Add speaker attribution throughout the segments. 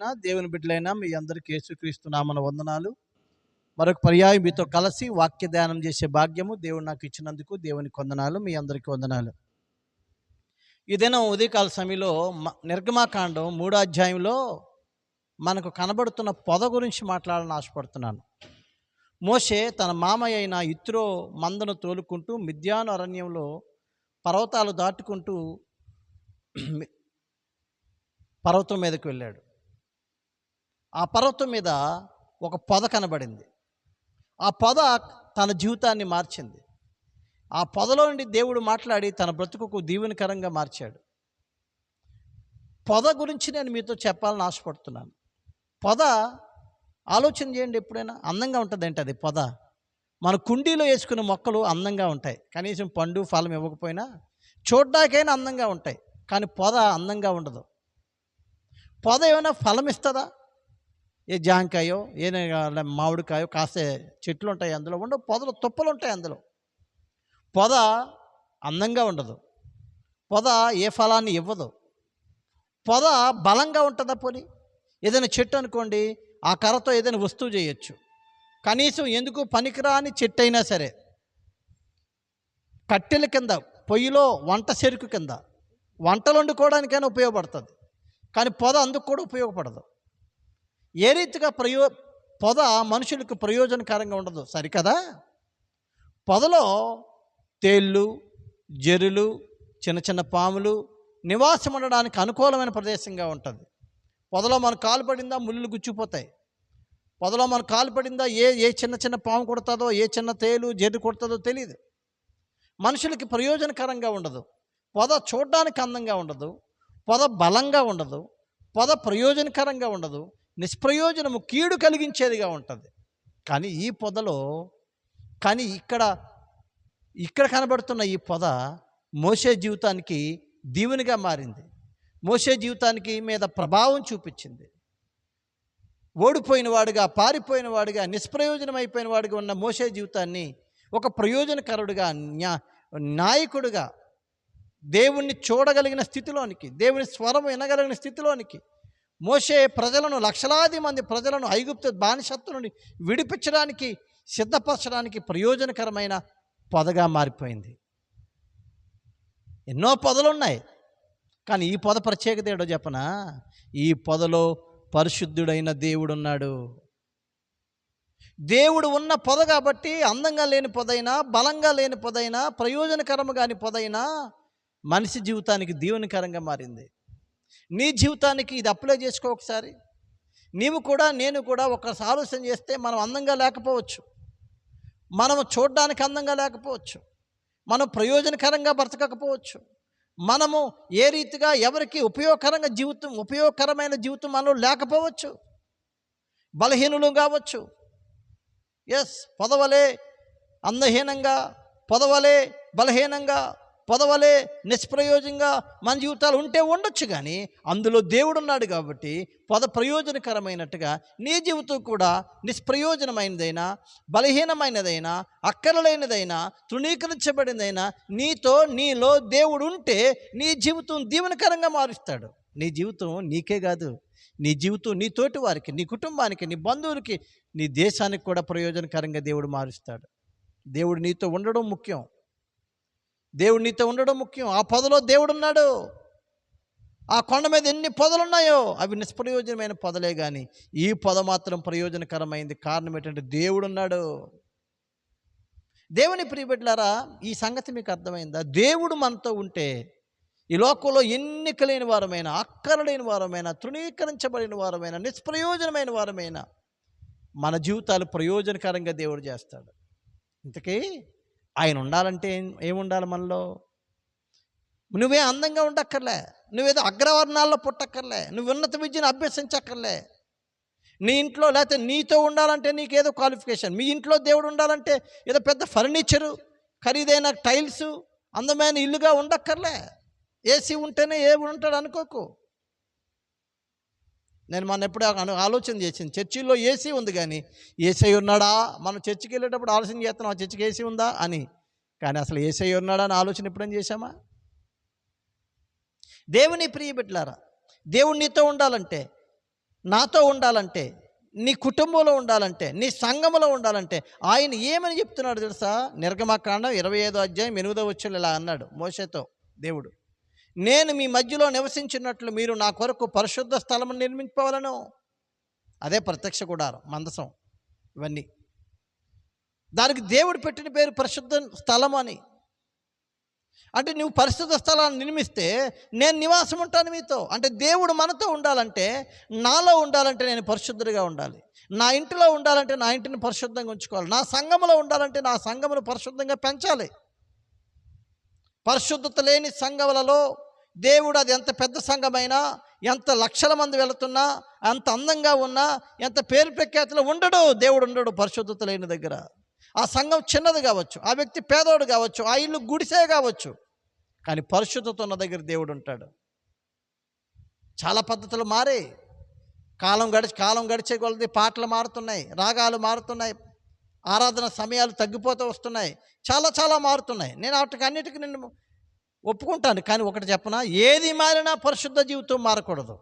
Speaker 1: నా దేవుని బిడ్డలైన మీ అందరికీ యేసుక్రీస్తున్నామన వందనాలు. మరొక పర్యాయం మీతో కలిసి వాక్య ధ్యానం చేసే భాగ్యము దేవుడు నాకు ఇచ్చినందుకు దేవుని వందనాలు మీ అందరికీ వందనాలు. ఈ ఉదయకాల సమయంలో మ- నిర్గమాకాండం మూడో అధ్యాయంలో మనకు కనబడుతున్న పొద గురించి మాట్లాడాలని ఆశపడుతున్నాను. మోషే తన మామయ్య అయిన ఇత్రో మందను తోలుకుంటూ మిద్యాను అరణ్యంలో పర్వతాలు దాటుకుంటూ పర్వతం మీదకు వెళ్ళాడు. ఆ పర్వతం మీద ఒక పొద కనబడింది. ఆ పొద తన జీవితాన్ని మార్చింది. ఆ పొదలో నుండి దేవుడు మాట్లాడి తన బ్రతుకుకు దీవెనకరంగా మార్చాడు. పొద గురించి నేను మీతో చెప్పాలని ఆశపడుతున్నాను. పొద ఆలోచన చేయండి ఎప్పుడైనా అందంగా ఉంటుందంటే అది పొద? మన కుండీలో వేసుకునే మొక్కలు అందంగా ఉంటాయి. కనీసం పండు ఫలం ఇవ్వకపోయినా చూడ్డానికైనా అందంగా ఉంటాయి. కానీ పొద అందంగా ఉండదు. పొద ఏమైనా ఫలం ఇస్తుందా? ఏ జాంకాయో ఏ మామిడికాయో కాసే చెట్లు ఉంటాయి అందులో ఉండవు పొదలు తుప్పలు ఉంటాయి అందులో. పొద అందంగా ఉండదు. పొద ఏ ఫలాన్ని ఇవ్వదు. పొద బలంగా ఉంటుందా పోని? ఏదైనా చెట్టు అనుకోండి ఆ కర్రతో ఏదైనా వస్తువు చేయొచ్చు. కనీసం ఎందుకు పనికిరాని చెట్టు అయినా సరే. కట్టెల కింద పొయ్యిలో వంట చెరుకు కింద. వంటలు వండుకోవడానికైనా ఉపయోగపడుతుంది. కానీ పొద అందుకు కూడా ఉపయోగపడదు. ఏ రీతిగా ప్రయో పొద మనుషులకు ప్రయోజనకరంగా ఉండదు? సరికదా? పొదలో తేళ్ళు జెరులు చిన్న చిన్న పాములు నివాసం ఉండడానికి అనుకూలమైన ప్రదేశంగా ఉంటుంది. పొదలో మన కాలు పడిందా ముళ్ళు గుచ్చిపోతాయి. పొదలో మన కాలు పడిందా ఏ ఏ చిన్న చిన్న పాము కొడుతుందో ఏ చిన్న తేలు జెర్రు కొడుతుందో తెలియదు మనుషులకి ప్రయోజనకరంగా ఉండదు. పొద చూడడానికి అందంగా ఉండదు. పొద బలంగా ఉండదు. పొద ప్రయోజనకరంగా ఉండదు. నిష్ప్రయోజనము కీడు కలిగించేదిగా ఉంటుంది. కానీ ఈ పొదలో కానీ ఇక్కడ ఇక్కడ కనబడుతున్న ఈ పొద మోసే జీవితానికి దీవెనిగా మారింది. మోసే జీవితానికి మీద ప్రభావం చూపించింది. ఓడిపోయిన వాడుగా పారిపోయిన వాడుగా నిష్ప్రయోజనం అయిపోయిన వాడుగా ఉన్న మోసే జీవితాన్ని ఒక ప్రయోజనకరుడుగా న్యా నాయకుడుగా దేవుణ్ణి చూడగలిగిన స్థితిలోనికి దేవుని స్వరం వినగలిగిన స్థితిలోనికి మోసే ప్రజలను లక్షలాది మంది ప్రజలను ఐగుప్తు బానిసత్వం నుండి విడిపించడానికి సిద్ధపరచడానికి ప్రయోజనకరమైన పొదగా మారిపోయింది. ఎన్నో పొదలున్నాయి. కానీ ఈ పొద ప్రత్యేకత ఏడో చెప్పనా? ఈ పొదలో పరిశుద్ధుడైన దేవుడు ఉన్నాడు దేవుడు ఉన్న పొద కాబట్టి అందంగా లేని పొదైనా బలంగా లేని పొదైనా ప్రయోజనకరము కాని పొదైనా మనిషి జీవితానికి దీవెనకరంగా మారింది. నీ జీవితానికి ఇది అప్లై చేసుకో ఒకసారి. నీవు కూడా నేను కూడా ఒకసారి ఆలోచన చేస్తే మనం అందంగా లేకపోవచ్చు. మనం చూడడానికి అందంగా లేకపోవచ్చు. మనం ప్రయోజనకరంగా బ్రతకకపోవచ్చు. మనము ఏ రీతిగా ఎవరికి ఉపయోగకరంగా జీవితం ఉపయోగకరమైన జీవితం మనలో లేకపోవచ్చు. బలహీనులు కావచ్చు. ఎస్ పొదవలే అందహీనంగా పొదవలే బలహీనంగా పొదవలే నిష్ప్రయోజనంగా మన జీవితాలు ఉంటే ఉండొచ్చు కానీ అందులో దేవుడు ఉన్నాడు కాబట్టి పొద ప్రయోజనకరమైనట్టుగా నీ జీవితం కూడా నిష్ప్రయోజనమైనదైనా బలహీనమైనదైనా అక్కరలేనిదైనా తృణీకరించబడినదైనా నీతో నీలో దేవుడు ఉంటే నీ జీవితం దీవెనకరంగా మారుస్తాడు. నీ జీవితం నీకే కాదు. నీ జీవితం నీ తోటి వారికి నీ కుటుంబానికి నీ బంధువులకి నీ దేశానికి కూడా ప్రయోజనకరంగా దేవుడు మారుస్తాడు. దేవుడు నీతో ఉండడం ముఖ్యం. దేవుడు నీతో ఉండడం ముఖ్యం. ఆ పొదలో దేవుడు ఉన్నాడు ఆ కొండ మీద ఎన్ని పొదలు ఉన్నాయో అవి నిష్ప్రయోజనమైన పొదలే కానీ ఈ పొద మాత్రం ప్రయోజనకరమైంది. కారణం ఏంటంటే దేవుడు ఉన్నాడు దేవుని ప్రియబిడ్డలారా ఈ సంగతి మీకు అర్థమైందా? దేవుడు మనతో ఉంటే ఈ లోకంలో ఎన్నిక లేని వారమైనా అక్కరలేని వారమైనా తృణీకరించబడిన వారమైనా నిష్ప్రయోజనమైన వారమైనా మన జీవితాలు ప్రయోజనకరంగా దేవుడు చేస్తాడు. ఇంతకీ ఆయన ఉండాలంటే ఏముండాలి మనలో? నువ్వే అందంగా ఉండక్కర్లే. నువ్వేదో అగ్రవర్ణాల్లో పుట్టక్కర్లే. నువ్వు ఉన్నత విద్యను అభ్యసించక్కర్లే. నీ ఇంట్లో లేకపోతే నీతో ఉండాలంటే నీకేదో క్వాలిఫికేషన్. మీ ఇంట్లో దేవుడు ఉండాలంటే ఏదో పెద్ద ఫర్నిచరు ఖరీదైన టైల్స్ అందమైన ఇల్లుగా ఉండక్కర్లే. ఏసీ ఉంటేనే ఏ ఉంటాడు అనుకోకు. నేను మన ఎప్పుడు ఆలోచన చేసింది. చర్చిలో ఏసీ ఉంది కానీ ఏసై ఉన్నాడా? మనం చర్చికి వెళ్ళేటప్పుడు ఆలోచన చేస్తున్నాం ఆ చర్చికి ఏసీ ఉందా? అని. కానీ అసలు ఏసై ఉన్నాడా అని ఆలోచన ఎప్పుడైనా చేశామా? దేవుని ప్రియ బిడ్డలారా దేవుడు నీతో ఉండాలంటే నాతో ఉండాలంటే నీ కుటుంబంలో ఉండాలంటే నీ సంఘంలో ఉండాలంటే ఆయన ఏమని చెప్తున్నాడు తెలుసా? నిర్గమకాండం ఇరవై ఐదో అధ్యాయం ఎనిమిదో వచ్చాడు ఇలా అన్నాడు మోసతో దేవుడు. నేను మీ మధ్యలో నివసించినట్లు మీరు నా కొరకు పరిశుద్ధ స్థలం నిర్మించుకోవాలను అదే ప్రత్యక్ష గుడారం మందసం ఇవన్నీ. దానికి దేవుడు పెట్టిన పేరు పరిశుద్ధ స్థలం అని. అంటే నువ్వు పరిశుద్ధ స్థలాన్ని నిర్మిస్తే నేను నివాసం ఉంటాను మీతో. అంటే దేవుడు మనతో ఉండాలంటే నాలో ఉండాలంటే నేను పరిశుద్ధుడిగా ఉండాలి. నా ఇంటిలో ఉండాలంటే నా ఇంటిని పరిశుద్ధంగా ఉంచుకోవాలి. నా సంఘములో ఉండాలంటే నా సంఘమును పరిశుద్ధంగా పెంచాలి. పరిశుద్ధత లేని సంఘములలో దేవుడు అది ఎంత పెద్ద సంఘమైనా ఎంత లక్షల మంది వెళుతున్నా ఎంత అందంగా ఉన్నా ఎంత పేరు ప్రఖ్యాతిలో ఉండడు. దేవుడు ఉండడు పరిశుద్ధత లేని దగ్గర. ఆ సంఘం చిన్నది కావచ్చు ఆ వ్యక్తి పేదోడు కావచ్చు ఆ ఇల్లు గుడిసే కావచ్చు కానీ పరిశుద్ధత ఉన్న దగ్గర దేవుడు ఉంటాడు. చాలా పద్ధతులు మారే. కాలం గడిచి కాలం గడిచే కొలది పాటలు మారుతున్నాయి రాగాలు మారుతున్నాయి ఆరాధన సమయాలు తగ్గిపోతూ వస్తున్నాయి చాలా చాలా మారుతున్నాయి. నేను వాటికి అన్నిటికీ నేను ఒప్పుకుంటాను కానీ ఒకటి చెప్పనా? ఏది మారినా పరిశుద్ధ జీవితం మారకూడదు.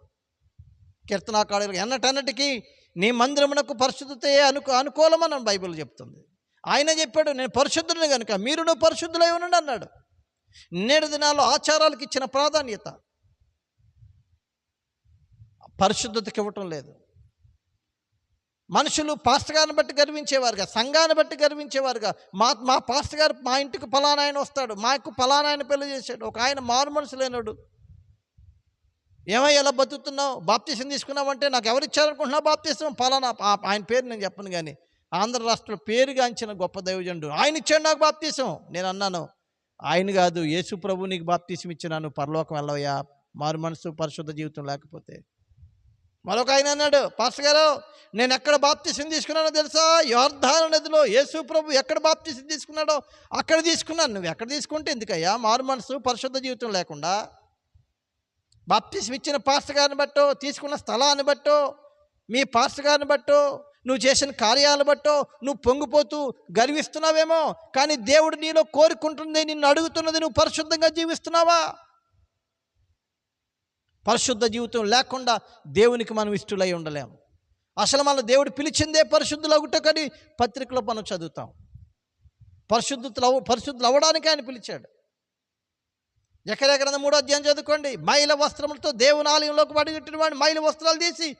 Speaker 1: కీర్తనాకాడు ఎన్నటన్నటికీ నీ మందిరమునకు పరిశుద్ధతయే అనుకు అనుకూలమని బైబిల్ చెప్తుంది. ఆయన చెప్పాడు నేను పరిశుద్ధుని కనుక మీరును పరిశుద్ధులై ఉండండి అన్నాడు. నేడు దినాల్లో ఆచారాలకు ఇచ్చిన ప్రాధాన్యత. పరిశుద్ధతకి ఇవ్వటం లేదు. మనుషులు పాస్టర్ గారిని బట్టి గర్వించేవారుగా సంఘాన్ని బట్టి గర్వించేవారుగా. మా మా పాస్టర్ గారు మా ఇంటికి ఫలానా ఆయన వస్తాడు మాకు ఫలానా ఆయన పెళ్ళి చేశాడు ఒక ఆయన మారు మనసు లేనాడు. ఏమై ఎలా బతుకుతున్నావు? బాప్తీసం తీసుకున్నావంటే నాకు ఎవరు ఇచ్చారనుకుంటున్నావు బాప్తీసం? ఫలానా ఆయన పేరు నేను చెప్పను కానీ ఆంధ్ర రాష్ట్రంలో పేరుగాంచిన గొప్ప దైవజనుడు. ఆయన ఇచ్చాడు నాకు బాప్తీసం. నేను అన్నాను ఆయన కాదు యేసు ప్రభు నీకు బాప్తీసం ఇచ్చినాను పరలోకం వెళ్ళవయ్యా. మారు మనసు పరిశుద్ధ జీవితం లేకపోతే. మరొక ఆయన అన్నాడు పాస్టర్ గారు నేను ఎక్కడ బాప్తిసం తీసుకున్నానో తెలుసా? యోర్ధాన నదిలో యేసు ప్రభు ఎక్కడ బాప్తిసం తీసుకున్నాడో అక్కడ తీసుకున్నాను. నువ్వు ఎక్కడ తీసుకుంటే ఎందుకయ్యా? మారు మనసు పరిశుద్ధ జీవితం లేకుండా. బాప్తిసం ఇచ్చిన పాస్టర్ గారిని బట్టో తీసుకున్న స్థలాన్ని బట్టో మీ పాస్టర్ గారిని బట్టో నువ్వు చేసిన కార్యాలను బట్టో నువ్వు పొంగిపోతూ గర్విస్తున్నావేమో కానీ దేవుడు నీలో కోరుకుంటుంది నిన్ను అడుగుతున్నది నువ్వు పరిశుద్ధంగా జీవిస్తున్నావా? పరిశుద్ధ జీవితం లేకుండా దేవునికి మనం ఇష్టలై ఉండలేము. అసలు మన దేవుడు పిలిచిందే పరిశుద్ధులు అవుటకని పత్రికలో మనం చదువుతాం. పరిశుద్ధులు అవ పరిశుద్ధులు అవ్వడానికి ఆయన పిలిచాడు. ఎక్కడెక్కడ మూడో అధ్యాయం చదువుకోండి. మైల వస్త్రములతో దేవుని ఆలయంలోకి పడిగట్టిన వాడు మైల వస్త్రాలు తీసి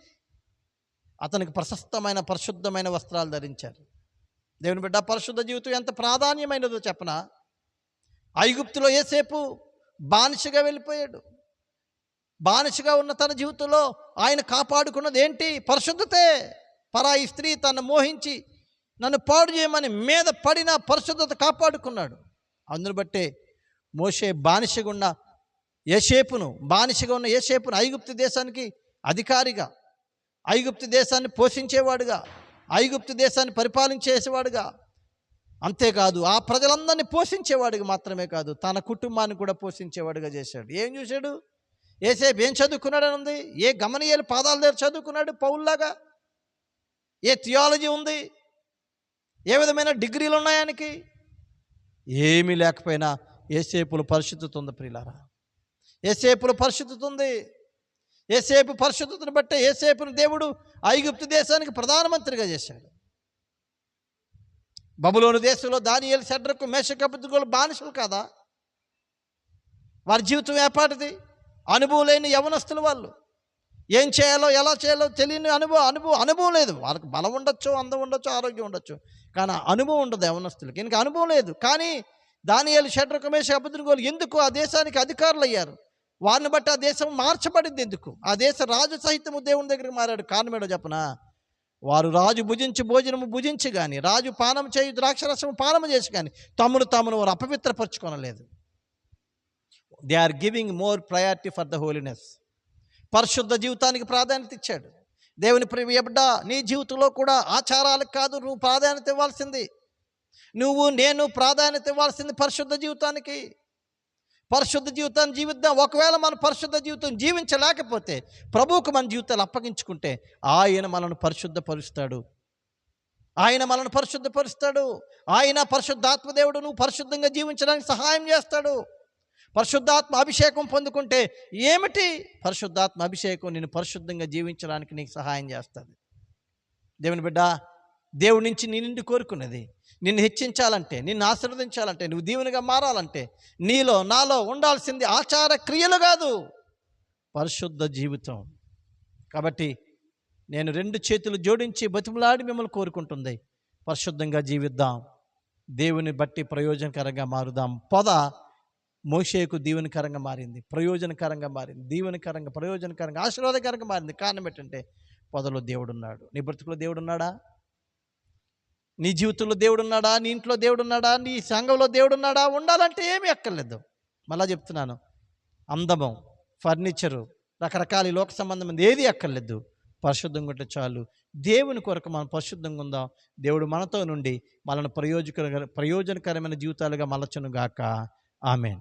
Speaker 1: అతనికి ప్రశస్తమైన పరిశుద్ధమైన వస్త్రాలు ధరించారు. దేవుని బిడ్డ పరిశుద్ధ జీవితం ఎంత ప్రాధాన్యమైనదో చెప్పనా? ఐగుప్తులో ఏసేపు బానిసగా వెళ్ళిపోయాడు. బానిసగా ఉన్న తన జీవితంలో ఆయన కాపాడుకున్నది ఏంటి? పరిశుద్ధతే. పరాయి స్త్రీ తను మోహించి నన్ను పాడు చేయమని మీద పడిన పరిశుద్ధత కాపాడుకున్నాడు. అందును బట్టే మోసే బానిసగా ఉన్న ఏషేపును బానిసగా ఉన్న ఏషేపును ఐగుప్తు దేశానికి అధికారిగా ఐగుప్తు దేశాన్ని పోషించేవాడుగా ఐగుప్తు దేశాన్ని పరిపాలించేసేవాడుగా. అంతేకాదు ఆ ప్రజలందరినీ పోషించేవాడికి మాత్రమే కాదు తన కుటుంబాన్ని కూడా పోషించేవాడుగా చేశాడు. ఏం చూశాడు? ఏసేపు ఏం చదువుకున్నాడని ఉంది ఏ గమనీయులు పాదాల దగ్గర చదువుకున్నాడు పౌల్లాగా? ఏ థియాలజీ ఉంది? ఏ విధమైన డిగ్రీలు ఉన్నాయి ఆయనకి? ఏమీ లేకపోయినా ఏసేపులు పరిశుద్ధత ఉంది ప్రియులారా. ఏసేపులు పరిశుద్ధత ఉంది. ఏసేపు పరిశుద్ధతను బట్టే ఏసేపును దేవుడు ఐగుప్తు దేశానికి ప్రధానమంత్రిగా చేశాడు. బబులోని దేశంలో దానియలు షడ్రకు మేషకబుద్ధుగోలు బానిసలు కాదా? వారి జీవితం ఏపాటిది? అనుభవం లేని యవనస్తులు వాళ్ళు. ఏం చేయాలో ఎలా చేయాలో తెలియని అనుభవం అనుభవం అనుభవం లేదు. వాళ్ళకి బలం ఉండొచ్చు అందం ఉండొచ్చు ఆరోగ్యం ఉండొచ్చు. కానీ ఆ అనుభవం ఉండదు యవనస్తులకి. ఇంకా అనుభవం లేదు. కానీ దానియాలు షడ్రకు మేష అబుద్ధుగోలు ఎందుకు ఆ దేశానికి అధికారులు అయ్యారు వారిని బట్టి ఆ దేశం మార్చబడింది ఎందుకు? ఆ దేశ రాజు సహితము దేవుని దగ్గరికి మారాడు. కారణమేడో చెప్పన? వారు రాజు భుజించి భోజనము భుజించి కానీ రాజు పానం చేయు ద్రాక్షరసము పానము చేసి కానీ తమను తామును వారు అపవిత్రపరచుకోనలేదు. They are giving more priority for the holiness పరిశుద్ధ జీవితానికి ప్రాధాన్యత ఇచ్చాడు. దేవుని ప్రియ బిడ్డ నీ జీవితంలో కూడా ఆచారాలకు కాదు నువ్వు ప్రాధాన్యత ఇవ్వాల్సింది. నువ్వు నేను ప్రాధాన్యత ఇవ్వాల్సింది పరిశుద్ధ జీవితానికి. పరిశుద్ధ జీవితాన్ని జీవిద్దాం. ఒకవేళ మన పరిశుద్ధ జీవితం జీవించలేకపోతే ప్రభువుకు మన జీవితాలు అప్పగించుకుంటే ఆయన మనను పరిశుద్ధపరుస్తాడు. ఆయన మనను పరిశుద్ధపరుస్తాడు. ఆయన పరిశుద్ధాత్మదేవుడు నువ్వు పరిశుద్ధంగా జీవించడానికి సహాయం చేస్తాడు. పరిశుద్ధాత్మ అభిషేకం పొందుకుంటే ఏమిటి? పరిశుద్ధాత్మ అభిషేకం నేను పరిశుద్ధంగా జీవించడానికి నీకు సహాయం చేస్తుంది. దేవుని బిడ్డ దేవుడి నుంచి నీ నిండి కోరుకున్నది. నిన్ను హెచ్చించాలంటే నిన్ను ఆశీర్వదించాలంటే నువ్వు దీవునిగా మారాలంటే నీలో నాలో ఉండాల్సింది ఆచార క్రియలు కాదు పరిశుద్ధ జీవితం. కాబట్టి నేను రెండు చేతులు జోడించి బతిమలాడి మిమ్మల్ని కోరుకుంటుంది. పరిశుద్ధంగా జీవిద్దాం. దేవుని బట్టి ప్రయోజనకరంగా మారుదాం. పొద. మోషేకు దీవెనకరంగా మారింది ప్రయోజనకరంగా మారింది దీవెనకరంగా ప్రయోజనకరంగా ఆశీర్వాదకరంగా మారింది. కారణం ఏంటంటే పొదలో దేవుడు ఉన్నాడు నీ బ్రతుకులో దేవుడు ఉన్నాడా నీ జీవితంలో దేవుడు ఉన్నాడా నీ ఇంట్లో దేవుడు ఉన్నాడా నీ సంఘంలో దేవుడు ఉన్నాడా ఉండాలంటే ఏమీ అక్కర్లేదు. మళ్ళా చెప్తున్నాను. అందము ఫర్నిచరు రకరకాల లోక సంబంధం ఏది అక్కర్లేదు. పరిశుద్ధంగా ఉంటే చాలు. దేవుని కొరకు మనం పరిశుద్ధంగా ఉందాం. దేవుడు మనతో నుండి మనల్ని ప్రయోజక ప్రయోజనకరమైన జీవితాలుగా మలచను గాక. Amen.